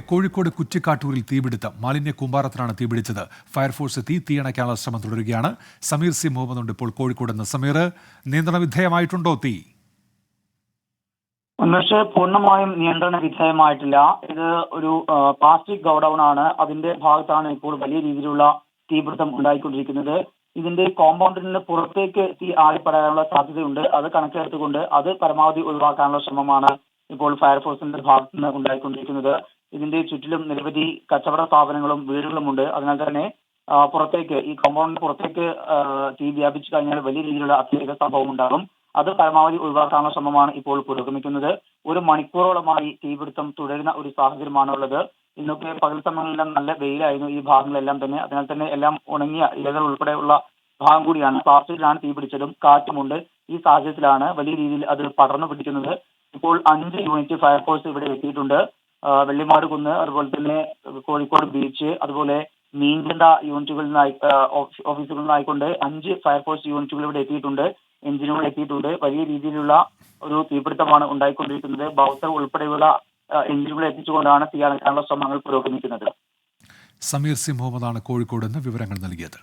കോഴിക്കോട് കുറ്റിക്കാട്ടൂരിൽ തീപിടുത്തം. മാലിന്യ കൂമ്പാരത്തിലാണ് തീപിടിച്ചത്. ഫയർഫോഴ്സ് എത്തി തീയണയ്ക്കാനുള്ള ശ്രമം തുടരുകയാണ്. സമീർ സി മുഹമ്മദ് ഉണ്ട് ഇപ്പോൾ കോഴിക്കോട് നിന്ന്. സമീർ നിയന്ത്രണ വിധേയമായിട്ടുണ്ടോ തീ? ഉന്മേഷ് പൂർണമായും നിയന്ത്രണ വിധേയമായിട്ടില്ല. ഇത് ഒരു പ്ലാസ്റ്റിക് ഗോഡൌൺ ആണ്. അതിന്റെ ഭാഗത്താണ് ഇപ്പോൾ വലിയ രീതിയിലുള്ള തീപിടുത്തം ഉണ്ടായിക്കൊണ്ടിരിക്കുന്നത്. ഇതിന്റെ കോമ്പൗണ്ടിന് പുറത്തേക്ക് തീ ആളിപ്പടാനുള്ള സാധ്യതയുണ്ട്. അത് കണക്കിലെടുത്തുകൊണ്ട് അത് പരമാവധി ഒഴിവാക്കാനുള്ള ശ്രമമാണ് ഇപ്പോൾ ഫയർഫോഴ്സിന്റെ ഭാഗത്തുനിന്ന് ഉണ്ടായിക്കൊണ്ടിരിക്കുന്നത്. ഇതിന്റെ ചുറ്റിലും നിരവധി കച്ചവട സ്ഥാപനങ്ങളും വീടുകളുമുണ്ട് അതിനാൽ തന്നെ പുറത്തേക്ക് ഈ കോമ്പൗണ്ടിന് പുറത്തേക്ക് തീ വ്യാപിച്ചു കഴിഞ്ഞാൽ വലിയ രീതിയിലുള്ള അത്യാഹിത സംഭവം ഉണ്ടാകും. അത് പരമാവധി ഒഴിവാക്കാനുള്ള ശ്രമമാണ് ഇപ്പോൾ പുരോഗമിക്കുന്നത്. ഒരു മണിക്കൂറോളമായി തീപിടുത്തം തുടരുന്ന ഒരു സാഹചര്യമാണ് ഉള്ളത് ഇന്നൊക്കെ പകൽ സമയങ്ങളിലെല്ലാം നല്ല വെയിലായിരുന്നു ഈ ഭാഗങ്ങളെല്ലാം തന്നെ. അതിനാൽ തന്നെ എല്ലാം ഉണങ്ങിയ ഇലകൾ ഉൾപ്പെടെയുള്ള ഭാഗം കൂടിയാണ്. പ്ലാസ്റ്റിക്കിലാണ് തീ പിടിച്ചതും കാറ്റുമുണ്ട്. ഈ സാഹചര്യത്തിലാണ് വലിയ രീതിയിൽ അത് പടർന്നു പിടിക്കുന്നത്. ഇപ്പോൾ അഞ്ച് യൂണിറ്റ് ഫയർഫോഴ്സ് ഇവിടെ എത്തിയിട്ടുണ്ട്. വെള്ളിമാട് കുന്ന് അതുപോലെ തന്നെ കോഴിക്കോട് ബീച്ച് അതുപോലെ മീൻകണ്ട യൂണിറ്റുകളിൽ നിന്നായി ഓഫീസുകളിൽ നിന്നായിക്കൊണ്ട് അഞ്ച് ഫയർഫോഴ്സ് യൂണിറ്റുകൾ ഇവിടെ എത്തിയിട്ടുണ്ട്. എഞ്ചിനുകൾ എത്തിയിട്ടുണ്ട്. വലിയ രീതിയിലുള്ള ഒരു തീപിടുത്തമാണ് ഉണ്ടായിക്കൊണ്ടിരിക്കുന്നത്. ബൗസർ ഉൾപ്പെടെയുള്ള എഞ്ചിനുകൾ എത്തിച്ചുകൊണ്ടാണ് തീ അണക്കാനുള്ള ശ്രമങ്ങൾ പുരോഗമിക്കുന്നത്. സമീർ സി മുഹമ്മദാണ് കോഴിക്കോട് നിന്ന് വിവരങ്ങൾ നൽകിയത്.